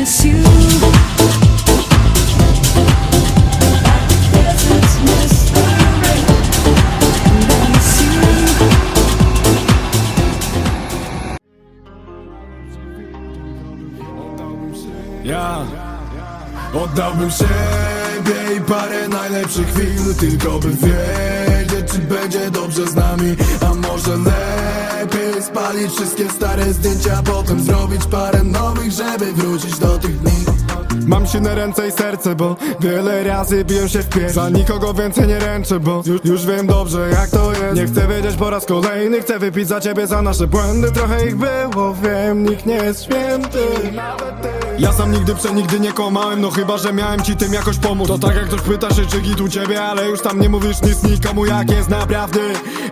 Ja oddałbym siebie i parę najlepszych chwil Tylko by wiedzieć, czy będzie dobrze z nami A może lepiej wszystkie stare zdjęcia Potem zrobić parę nowych, żeby wrócić do tych dni Mam silne ręce i serce, bo wiele razy biłem się w pierś. Za nikogo więcej nie ręczę, bo już, już wiem dobrze jak to jest. Nie chcę wiedzieć po raz kolejny, chcę wypić za ciebie za nasze błędy. Trochę ich było, wiem, nikt nie jest święty. Ja sam nigdy przenigdy nie kłamałem, no chyba, że miałem ci tym jakoś pomóc. To tak jak ktoś pyta się, czy git u ciebie, ale już tam nie mówisz nic nikomu jak jest naprawdę.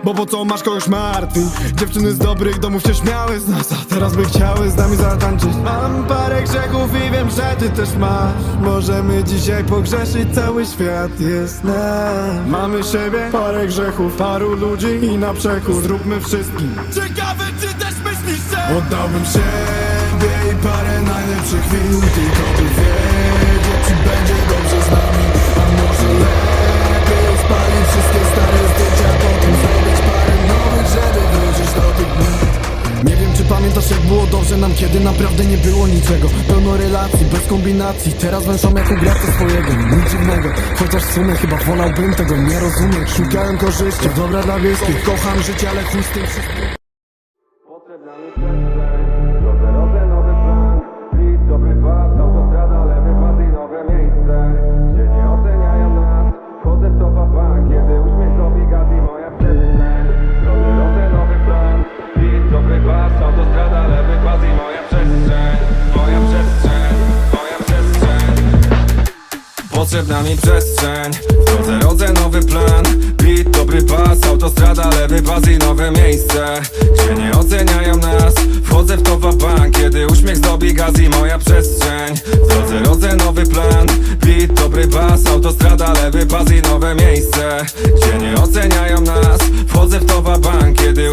Bo po co masz kogoś martwi? Dziewczyny z dobrych domów się śmiały z nas, a teraz by chciały z nami zatańczyć. Mam parę grzechów i wiem, że ty też masz Możemy dzisiaj pogrzeszyć, cały świat jest nasz. Mamy siebie, parę grzechów, paru ludzi i na przekór Zróbmy wszystkim. Ciekawe czy też myślisz, że Oddałbym siebie i parę najlepszych chwil Tylko by wiedzieć, czy będzie dobrze nam kiedy naprawdę nie było niczego. Pełno relacji, bez kombinacji. Teraz węszą jak ugracę swojego Nic dziwnego, chociaż w sumie chyba wolałbym tego nie rozumieć. Szukałem korzyści, dobra dla bliskich. Kocham życie, ale chuj z tym wszystkim Potrzebna mi przestrzeń. Drodze rodzę nowy plan. Beat, dobry pas, autostrada, lewy pas i nowe miejsce. Gdzie nie oceniają nas Wchodzę w topa bank. Kiedy uśmiech zdobi gaz i moja przestrzeń. Drodze rodzę nowy plan. Beat, dobry pas, autostrada, lewy pas i nowe miejsce. Gdzie nie oceniają nas Wchodzę w topa bank. Kiedy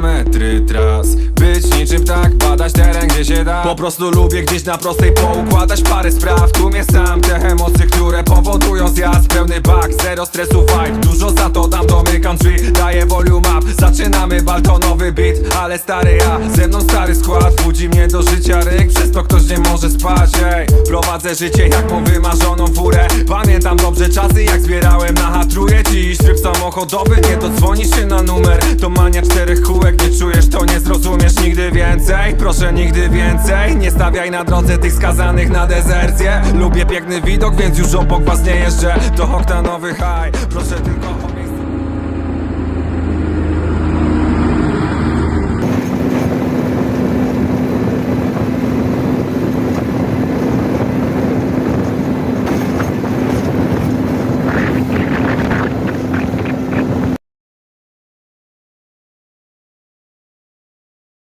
Kilometry tras. Być niczym tak, badać teren gdzie się da. Po prostu lubię gdzieś na prostej poukładać parę spraw. Tu mnie sam te emocje, które powodują zjazd. Pełny bak, zero stresu vibe. Dużo za to dam, domykam drzwi Daję volume up, zaczynamy balkonowy beat Ale stary ja, ze mną stary skład. Budzi mnie do życia ryk, przez to ktoś nie może spać ej. Prowadzę życie jak mam wymarzoną furę. Pamiętam dobrze czasy jak zbierałem na hatruje Dziś tryb samochodowy, nie dodzwonisz się na numer. To mania czterech kółek, nie czujesz to nie zrozumiesz nigdy więcej. Proszę nigdy więcej, nie stawiaj na drodze tych skazanych na dezercję. Lubię piękny widok, więc już obok was nie jeżdżę. To oktanowy high, proszę tylko